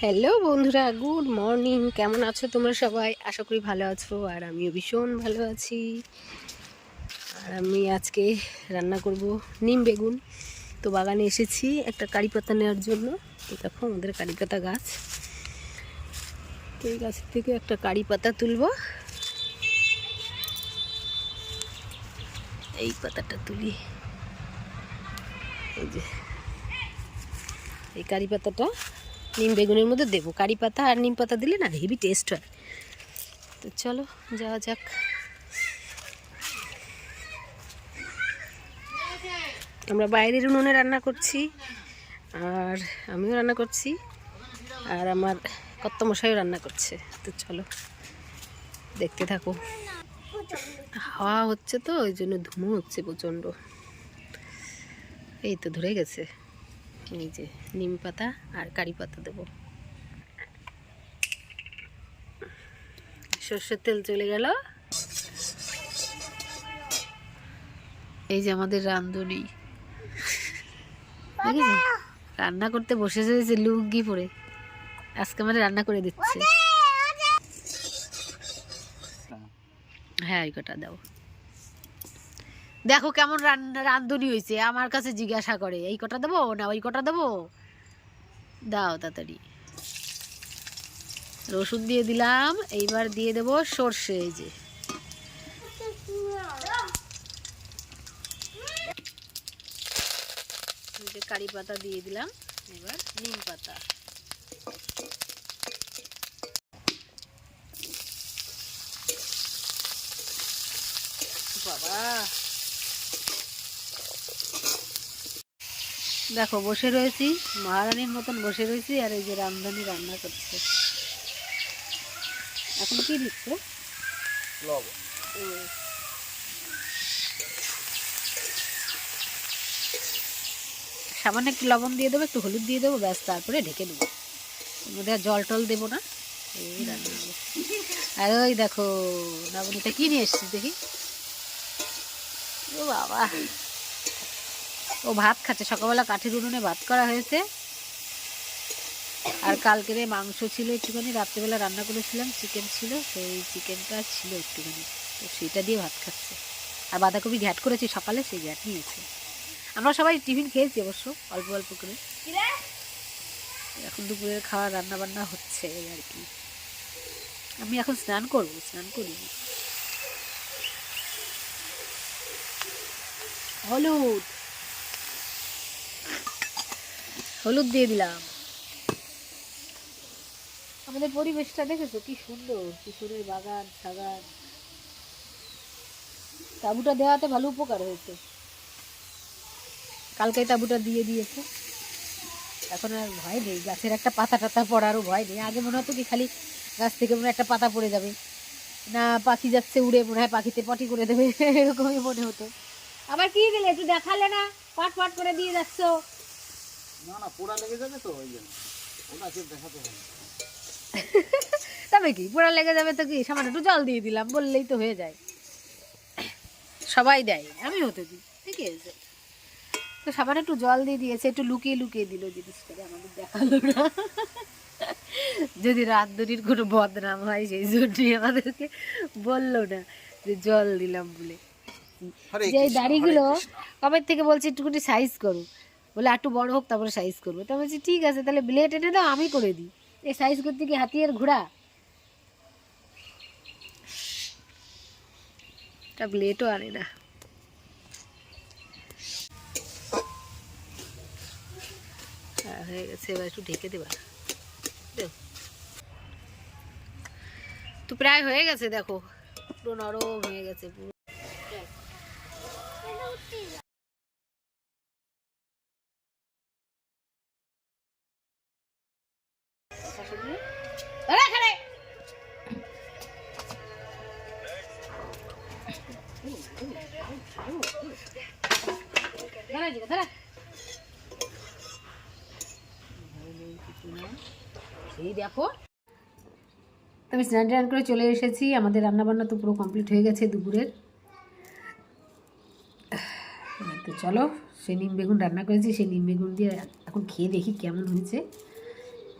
Hello বন্ধুরা। Good morning কেমন আছো তোমরা সবাই? আশা করি ভালো আছো, আর আমিও ভীষণ ভালো আছি। আর আমি আজকে রান্না করব নিম বেগুন। তো বাগানে এসেছি একটা কারি পাতা নেওয়ার জন্য। তো দেখো, আমাদের কারি পাতা গাছ। তো এই গাছ থেকে একটা কারি পাতা তুলবো। এই পাতাটা তুলি। এই যে, এই কারি পাতাটা নিম বেগুনের মধ্যে দেবো। কারি পাতা আর নিম পাতা দিলে না হেভি টেস্ট হয়। তো চলো, যাওয়া যাক। আমরা বাইরের উনুনে রান্না করছি, আর আমিও রান্না করছি, আর আমার কর্তমশাইও রান্না করছে। তো চলো, দেখতে থাকো। হাওয়া হচ্ছে তো, ওই জন্য ধুমো হচ্ছে প্রচণ্ড। এই তো ধরে গেছে। এই যে নিম পাতা আর কারি পাতা দেবো। সর্ষের তেল চলে গেল। এই যে আমাদের রান্ধুনি রান্না করতে বসে রয়েছে লুঙ্গি পরে। আজকে আমাদের রান্না করে দিচ্ছে। হ্যাঁ এই কটা দাও। দেখো কেমন রান্ধুনি হয়েছে আমার কাছে জিজ্ঞাসা করে, এই কটা দেবো না ওই কটা দেবো? দাও তাড়াতাড়ি। রসুন দিয়ে দিলাম, এইবার দিয়ে দেবো সর্ষে এই যে কারি পাতা দিয়ে দিলাম, এবার নিম পাতা। বাবা! দেখো, বসে রয়েছি, মহারানীর মতন বসে রয়েছি, আর এই যে রামধানি রান্না করছে। এখন কি দিচ্ছে। সামান্য একটু লবণ দিয়ে দেবো, একটু হলুদ দিয়ে দেবো, ব্যাস, তারপরে ঢেকে দেবো। মধ্যে আর জল টল দেবো না। এই রান্না। আর ওই দেখো নবনীতা কি নিয়ে এসছিস দেখি? ও বাবা। ও ভাত খাচ্ছে। সকালবেলা কাঠের উনুনে ভাত করা হয়েছে। আর কালকের মাংস ছিল একটুখানি রাত্রেবেলা রান্না করেছিলাম চিকেন ছিল সেই চিকেনটা ছিল একটুখানি। তো সেইটা দিয়ে ভাত খাচ্ছে। আর বাঁধাকপি ঘ্যাট করেছি সকালে সেই ঘ্যাট নিয়েছে। আমরা সবাই টিফিন খেয়েছি অবশ্য অল্প অল্প করে। এখন দুপুরের খাওয়া রান্না বান্না হচ্ছে আর কি। আমি এখন স্নান করব স্নান করিনি হলুদ! হলুদ দিয়ে দিলাম। আমাদের পরিবেশটা দেখেছ? কি সুন্দর। কিশোরের বাগান, সাগান। তাঁবুটা দেওয়াতে ভালো উপকার হয়েছে। কালকে তাঁবুটা দিয়ে দিয়েছে। এখন আর ভয় নেই। গাছের একটা পাতা টাতা পড়ারও ভয় নেই। আগে মনে হতো কি খালি গাছ থেকে মনে একটা পাতা পড়ে যাবে। না, পাখি যাচ্ছে উড়ে মনে হয় পাখিতে পটি করে দেবে। এরকমই মনে হতো। আবার কি দিলে একটু দেখালে না? পাট পাট করে দিয়ে যাচ্ছ। না না পোড়া লেগে যাবে তো ওই জন্য। ওটা কেউ দেখাতে হবে তবে কি পোড়া লেগে যাবে তো কি সামান্য একটু জল দিয়ে দিলাম বললেই তো হয়ে যায়। সবাই দেয় আমি হতে দিই ঠিক আছে। তো সামান্য একটু জল দিয়ে দিয়েছে একটু লুকিয়ে লুকিয়ে দিল জিনিসটাকে আমাদের দেখাল না। যদি রাতদুরির কোনো বদনাম হয় সেই জন্যই আমাদেরকে বলল না যে জল দিলাম বলে। যে দাড়িগুলো। কবে থেকে বলছি একটুখানি সাইজ করো। বলে একটু বড় হোক তারপরে সাইজ করব। তা বলছি ঠিক আছে তাহলে ব্লেড এনে দাও আমি করে দিই। এই সাইজ করতে কি হাতিয়ার ঘোড়া। ব্লেডও আনে না। হ্যাঁ, গেছে এবার একটু ঢেকে দেবা। তো প্রায় হয়ে গেছে দেখো। পুরো নরম হয়ে গেছে পুরো। এই দেখো। আমি স্নান টান করে চলে এসেছি। আমাদের রান্না বান্না তো পুরো কমপ্লিট হয়ে গেছে দুপুরের। তো চলো সেই নিম বেগুন রান্না করেছি সেই নিম বেগুন দিয়ে এখন খেয়ে দেখি কেমন হয়েছে।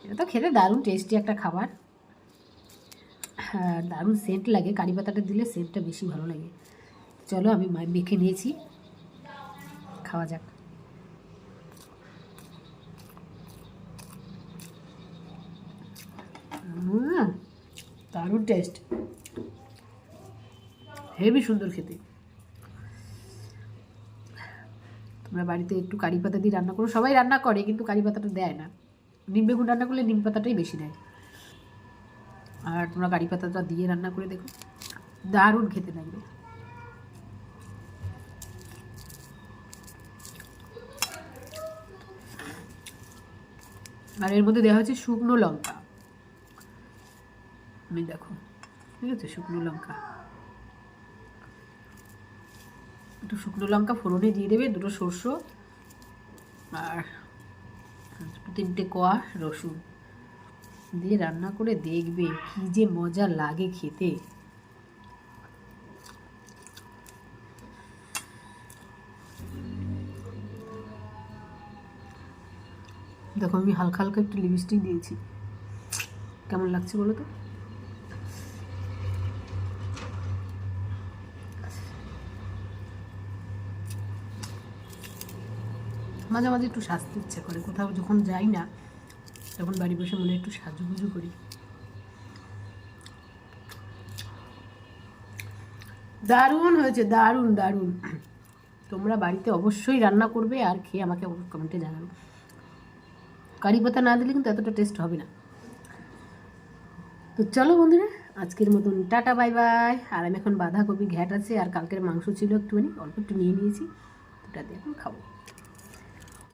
এটা তো খেতে দারুণ টেস্টি একটা খাবার। দারুণ সেন্ট লাগে, কারি পাতাটা দিলে সেন্টটা বেশি ভালো লাগে। চলো, আমি মেখে নিয়েছি। খাওয়া যাক। দারুণ টেস্ট হেভি সুন্দর খেতে। তোমরা বাড়িতে একটু কারি পাতা দিয়ে রান্না করো। সবাই রান্না করে, কিন্তু কারি পাতাটা দেয় না। নিম বেগুন রান্না করলে নিম পাতাটাই বেশি দেয়। আর তোমরা কারি পাতাটা দিয়ে রান্না করে দেখো। দারুণ খেতে লাগবে। আর এর মধ্যে দেওয়া হচ্ছে শুকনো লঙ্কা। আমি দেখো, ঠিক আছে, শুকনো লঙ্কা। একটু শুকনো লঙ্কা ফোড়নে দিয়ে দেবে, দুটো সর্ষ আর তিনটে কোয়া রসুন। দিয়ে রান্না করে দেখবে কি যে মজা লাগে খেতে। দেখো, আমি হালকা হালকা একটু লিপস্টিক দিয়েছি। কেমন লাগছে বলো তো? মাঝে মাঝে একটু সাজতে ইচ্ছে করে, কোথাও যখন যাই না, তখন বাড়ি বসে মনে একটু সাজুগুজু করি। দারুণ হয়েছে, দারুণ দারুণ। তোমরা বাড়িতে অবশ্যই রান্না করবে আর খেয়ে আমাকে কমেন্টে জানাবে। কারি পাতা না দিলে কিন্তু এতটা টেস্ট হবে না। তো চলো বন্ধুরা, আজকের মতন টাটা বাই বাই আর আমি এখন বাঁধাকপি ঘ্যাট আছে, আর কালকের মাংস ছিল একটুখানি, অল্প একটু নিয়ে নিয়েছি। ওটা দিয়ে এখন খাব।